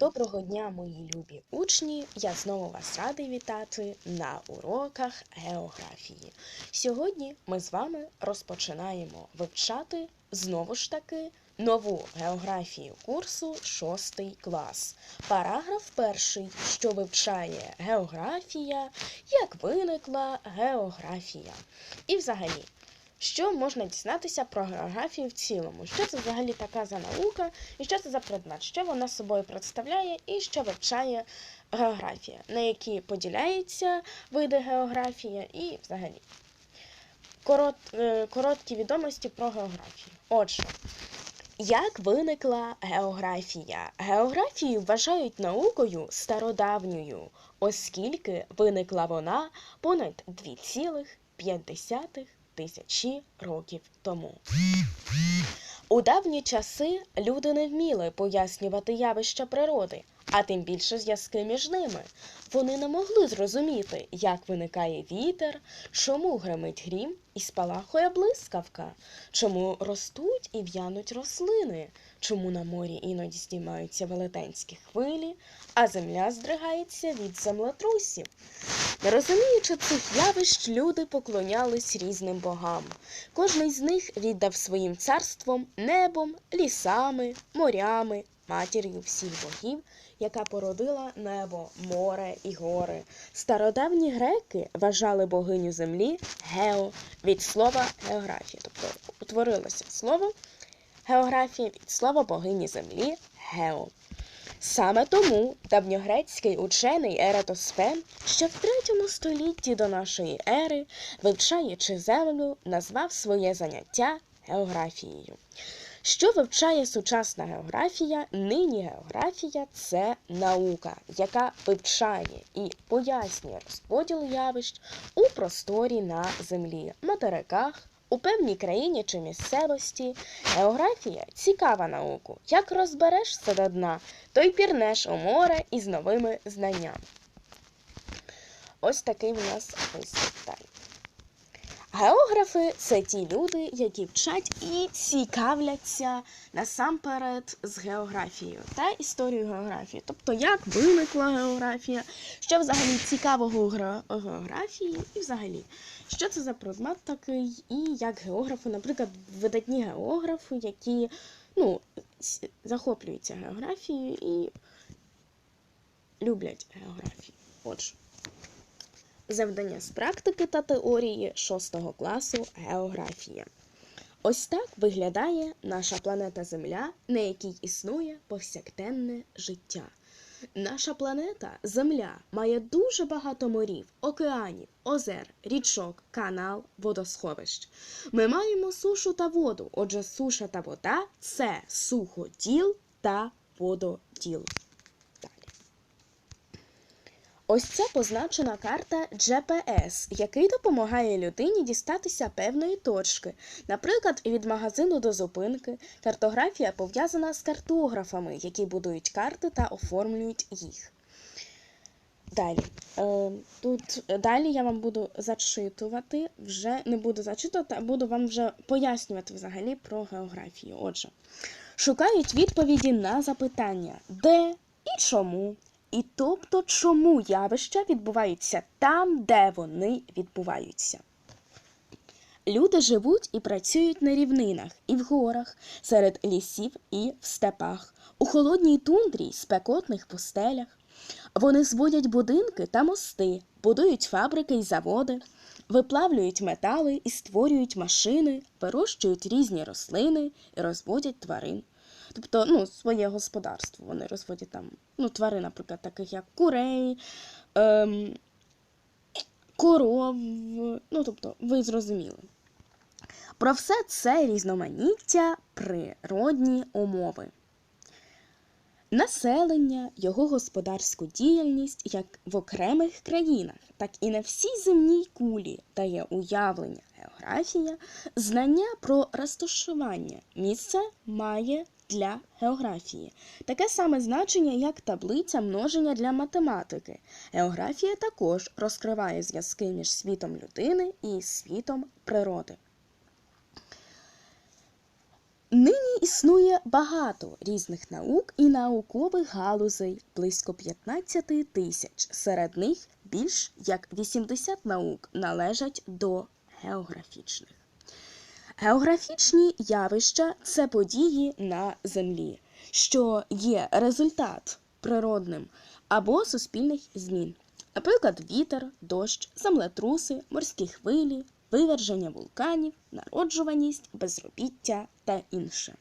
Доброго дня, мої любі учні! Я знову вас радий вітати на уроках географії. Сьогодні ми з вами розпочинаємо вивчати знову ж таки нову географію курсу 6 клас. Параграф перший, що вивчає географія, як виникла географія. І взагалі. Що можна дізнатися про географію в цілому? Що це взагалі така за наука, і що це за предмет, що вона собою представляє і що вивчає географія, на які поділяються види географії і взагалі. Корот, е, короткі відомості про географію. Отже, як виникла географія? Географію вважають наукою стародавньою, оскільки виникла вона понад 2,5 тисячі років тому. У давні часи люди не вміли пояснювати явища природи, а тим більше зв'язки між ними. Вони не могли зрозуміти, як виникає вітер, чому гримить грім і спалахує блискавка, чому ростуть і в'януть рослини, чому на морі іноді здіймаються велетенські хвилі, а земля здригається від землетрусів. Не розуміючи цих явищ, люди поклонялись різним богам. Кожний з них віддав своїм царством небом, лісами, морями, матір'ю всіх богів, яка породила небо, море і гори. Стародавні греки вважали богиню землі гео від слова географія, тобто утворилося слово географія від слова богині землі гео. Саме тому давньогрецький учений Ератосфен ще в третьому столітті до нашої ери, вивчаючи землю, назвав своє заняття географією. Що вивчає сучасна географія? Нині географія це наука, яка вивчає і пояснює розподіл явищ у просторі на землі, материках, у певній країні чи місцевості. Географія цікава науку. Як розберешся до дна, то й пірнеш у море із новими знаннями. Ось такий у нас ось далі. Географи це ті люди, які вчать і цікавляться насамперед з географією та історією географії. Тобто, як виникла географія, що взагалі цікавого у географії, і взагалі, що це за предмет такий, і як географи, наприклад, видатні географи, які ну, захоплюються географією і люблять географію. Отже. Завдання з практики та теорії 6 класу географія. Ось так виглядає наша планета Земля, на якій існує повсякденне життя. Наша планета Земля має дуже багато морів, океанів, озер, річок, канал, водосховищ. Ми маємо сушу та воду. Отже, суша та вода це суходіл та вододіл. Ось це позначена карта GPS, який допомагає людині дістатися певної точки. Наприклад, від магазину до зупинки. Картографія пов'язана з картографами, які будують карти та оформлюють їх. Далі. Е, тут далі я вам буду зачитувати, вже не буду зачитувати, а буду вам вже пояснювати взагалі про географію. Отже, шукають відповіді на запитання, де і чому. І тобто, чому явища відбуваються там, де вони відбуваються. Люди живуть і працюють на рівнинах і в горах, серед лісів і в степах, у холодній тундрі спекотних пустелях. Вони зводять будинки та мости, будують фабрики й заводи, виплавлюють метали і створюють машини, вирощують різні рослини і розводять тварин. Тобто, ну, своє господарство вони розводять там, ну, твари, наприклад, таких як курей, ем, коров, ну, тобто, ви зрозуміли. Про все це різноманіття природні умови. Населення, його господарську діяльність як в окремих країнах, так і на всій земній кулі дає уявлення географія, знання про розташування місця має для географії. Таке саме значення, як таблиця множення для математики. Географія також розкриває зв'язки між світом людини і світом природи. Нині існує багато різних наук і наукових галузей, близько 15 тисяч. Серед них більш як 80 наук належать до географічних. Географічні явища це події на Землі, що є результат природним або суспільних змін, наприклад, вітер, дощ, землетруси, морські хвилі, виверження вулканів, народжуваність, безробіття та інше.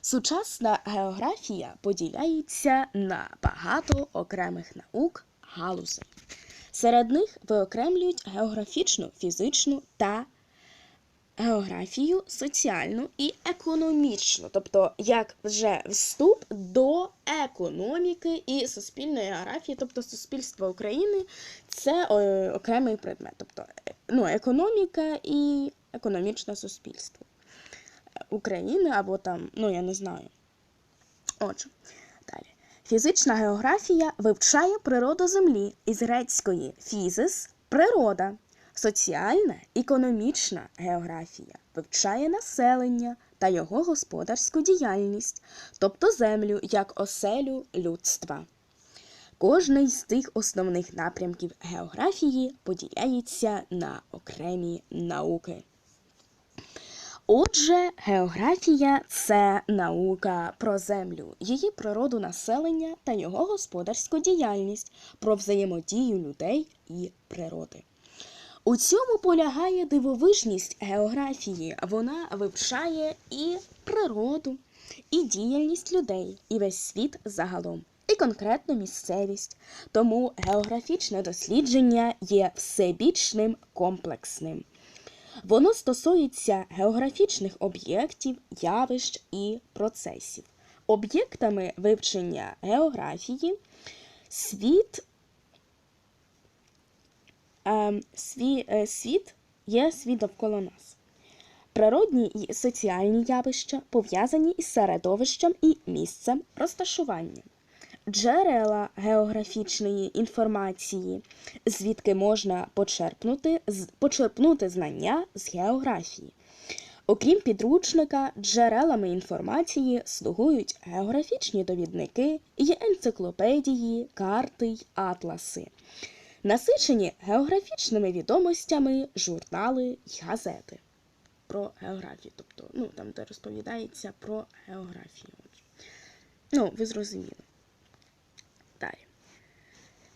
Сучасна географія поділяється на багато окремих наук галузей. Серед них виокремлюють географічну, фізичну та географію, соціальну і економічну, тобто як вже вступ до економіки і суспільної географії, тобто суспільство України це е, окремий предмет, тобто е, ну, економіка і економічне суспільство України або там, ну я не знаю. Отже, далі. Фізична географія вивчає природу Землі із грецької фізис природа. Соціальна економічна географія вивчає населення та його господарську діяльність, тобто землю як оселю людства. Кожний з тих основних напрямків географії поділяється на окремі науки. Отже, географія це наука про землю, її природу населення та його господарську діяльність, про взаємодію людей і природи. У цьому полягає дивовижність географії. Вона вивчає і природу, і діяльність людей, і весь світ загалом, і конкретну місцевість. Тому географічне дослідження є всебічним комплексним. Воно стосується географічних об'єктів, явищ і процесів. Об'єктами вивчення географії світ е, сві, е, світ є світ довкола нас. Природні і соціальні явища пов'язані із середовищем і місцем розташування. Джерела географічної інформації, звідки можна почерпнути, почерпнути знання з географії. Окрім підручника, джерелами інформації слугують географічні довідники і енциклопедії, карти й атласи. Насичені географічними відомостями журнали й газети про географію, тобто ну, там, де розповідається про географію. Ну, ви зрозуміли. Далі.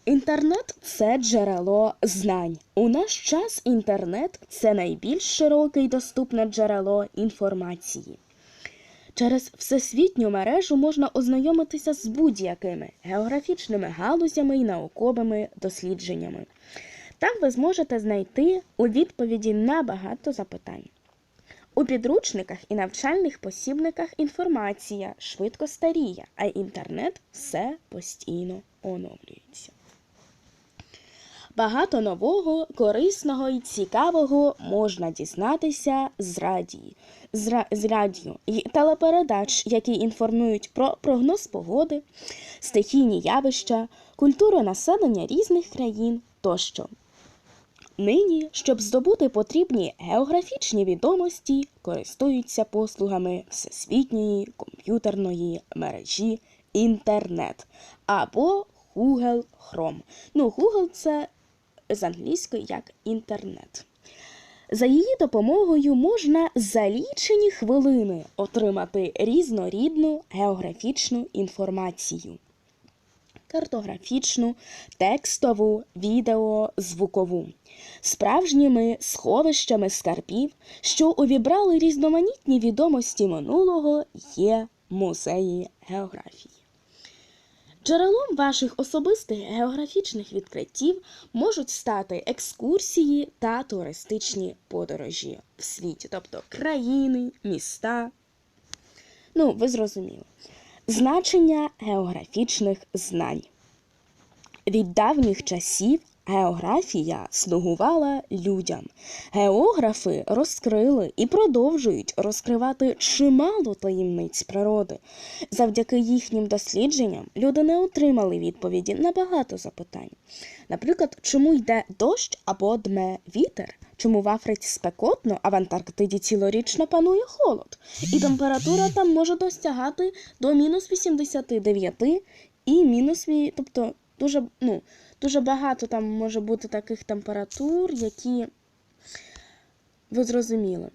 Інтернет це джерело знань. У наш час інтернет це найбільш широке й доступне джерело інформації. Через всесвітню мережу можна ознайомитися з будь-якими географічними галузями і науковими дослідженнями. Так ви зможете знайти у відповіді на багато запитань. У підручниках і навчальних посібниках інформація швидко старіє, а інтернет все постійно оновлюється. Багато нового, корисного і цікавого можна дізнатися з радії, з, ра- з радіо і телепередач, які інформують про прогноз погоди, стихійні явища, культуру населення різних країн тощо. Нині, щоб здобути потрібні географічні відомості, користуються послугами всесвітньої комп'ютерної мережі інтернет або Google Chrome. Ну, Google це з англійської як інтернет. За її допомогою можна за лічені хвилини отримати різнорідну географічну інформацію картографічну, текстову, відео, звукову, справжніми сховищами скарбів, що увібрали різноманітні відомості минулого, є музеї географії. Джерелом ваших особистих географічних відкриттів можуть стати екскурсії та туристичні подорожі в світі, тобто країни, міста. Ну, ви зрозуміли. Значення географічних знань. Від давніх часів географія слугувала людям. Географи розкрили і продовжують розкривати чимало таємниць природи. Завдяки їхнім дослідженням люди не отримали відповіді на багато запитань. Наприклад, чому йде дощ або дме вітер? Чому в Африці спекотно, а в Антарктиді цілорічно панує холод? І температура там може досягати до мінус 89 і мінус, тобто дуже, ну, дуже багато там може бути таких температур, які ви зрозуміли.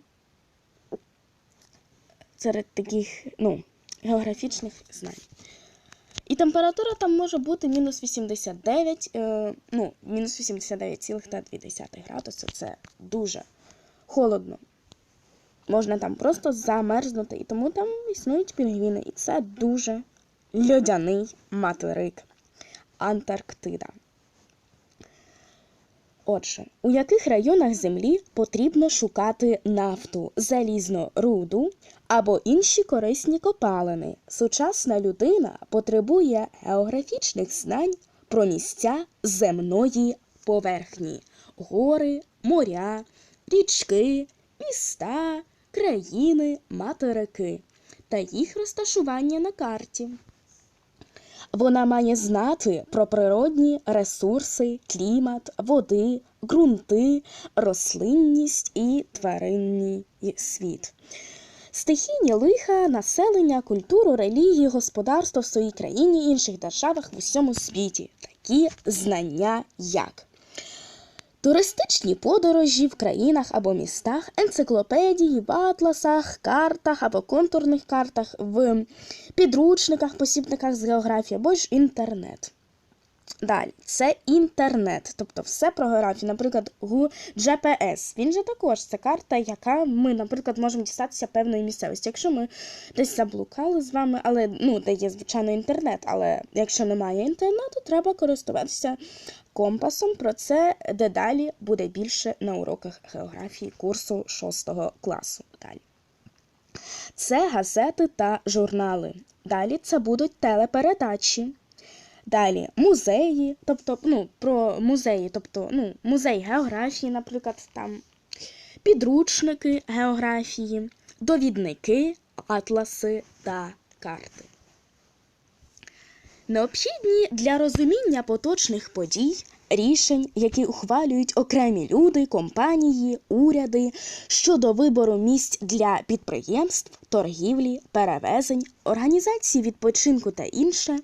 Серед таких, ну, географічних знань. І температура там може бути мінус 89, е, ну, мінус 89,2 градуси. Це дуже холодно. Можна там просто замерзнути, і тому там існують пінгвіни. І це дуже льодяний материк Антарктида. Отже, у яких районах Землі потрібно шукати нафту, залізну руду або інші корисні копалини? Сучасна людина потребує географічних знань про місця земної поверхні, гори, моря, річки, міста, країни, материки та їх розташування на карті. Вона має знати про природні ресурси, клімат, води, ґрунти, рослинність і тваринний світ. Стихійні лиха, населення, культуру, релігію, господарство в своїй країні інших державах в усьому світі. Такі знання як Туристичні подорожі в країнах або містах, енциклопедії, в атласах, картах або контурних картах, в підручниках, посібниках з географії або ж інтернет. Далі, це інтернет, тобто все про географію, наприклад, GPS. Він же також це карта, яка ми, наприклад, можемо дістатися певної місцевості. Якщо ми десь заблукали з вами, але ну, де є, звичайно, інтернет, але якщо немає інтернету, треба користуватися компасом. Про це дедалі буде більше на уроках географії курсу 6 класу. Далі. Це газети та журнали. Далі це будуть телепередачі. Далі музеї, тобто ну, про музеї, тобто ну, музей географії, наприклад, там підручники географії, довідники, атласи та карти. Необхідні для розуміння поточних подій, рішень, які ухвалюють окремі люди, компанії, уряди щодо вибору місць для підприємств, торгівлі, перевезень, організації відпочинку та інше.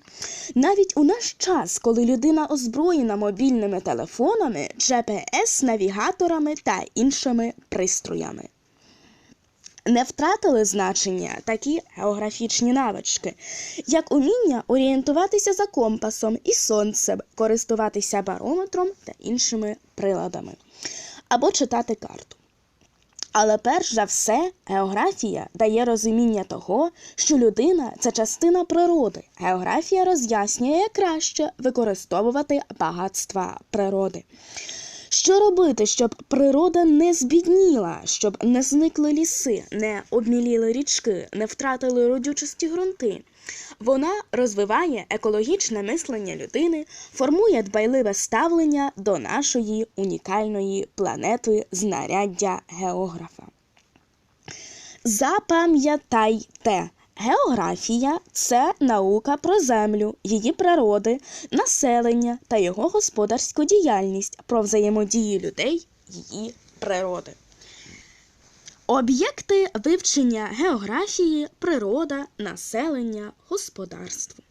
Навіть у наш час, коли людина озброєна мобільними телефонами, GPS-навігаторами та іншими пристроями. Не втратили значення такі географічні навички, як уміння орієнтуватися за компасом і сонцем, користуватися барометром та іншими приладами, або читати карту. Але перш за все, географія дає розуміння того, що людина це частина природи. Географія роз'яснює, як краще використовувати багатства природи. Що робити, щоб природа не збідніла, щоб не зникли ліси, не обміліли річки, не втратили родючості ґрунти? Вона розвиває екологічне мислення людини, формує дбайливе ставлення до нашої унікальної планети знаряддя географа. Запам'ятайте, географія це наука про землю, її природи, населення та його господарську діяльність про взаємодію людей, її природи. Об'єкти вивчення географії, природа, населення, господарство.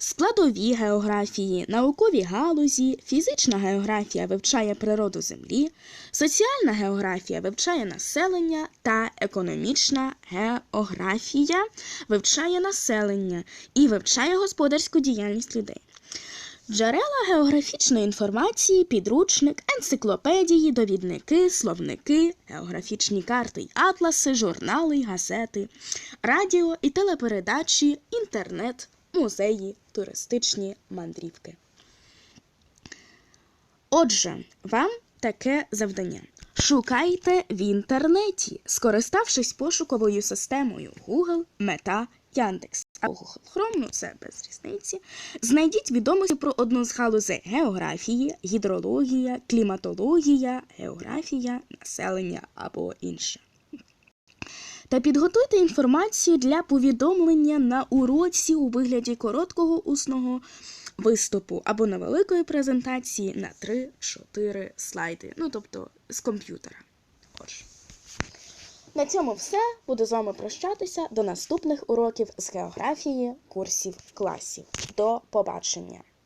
Складові географії, наукові галузі, фізична географія вивчає природу землі, соціальна географія вивчає населення та економічна географія вивчає населення і вивчає господарську діяльність людей. Джерела географічної інформації, підручник, енциклопедії, довідники, словники, географічні карти й атласи, журнали, газети, радіо і телепередачі, інтернет, музеї, туристичні мандрівки. Отже, вам таке завдання. Шукайте в інтернеті, скориставшись пошуковою системою Google, Мета, Яндекс або Google ну це без різниці. Знайдіть відомості про одну з галузей географії, гідрологія, кліматологія, географія, населення або інше. Та підготуйте інформацію для повідомлення на уроці у вигляді короткого усного виступу або невеликої презентації на 3-4 слайди. Ну, тобто з комп'ютера. Отже. На цьому все. Буду з вами прощатися до наступних уроків з географії курсів класів. До побачення!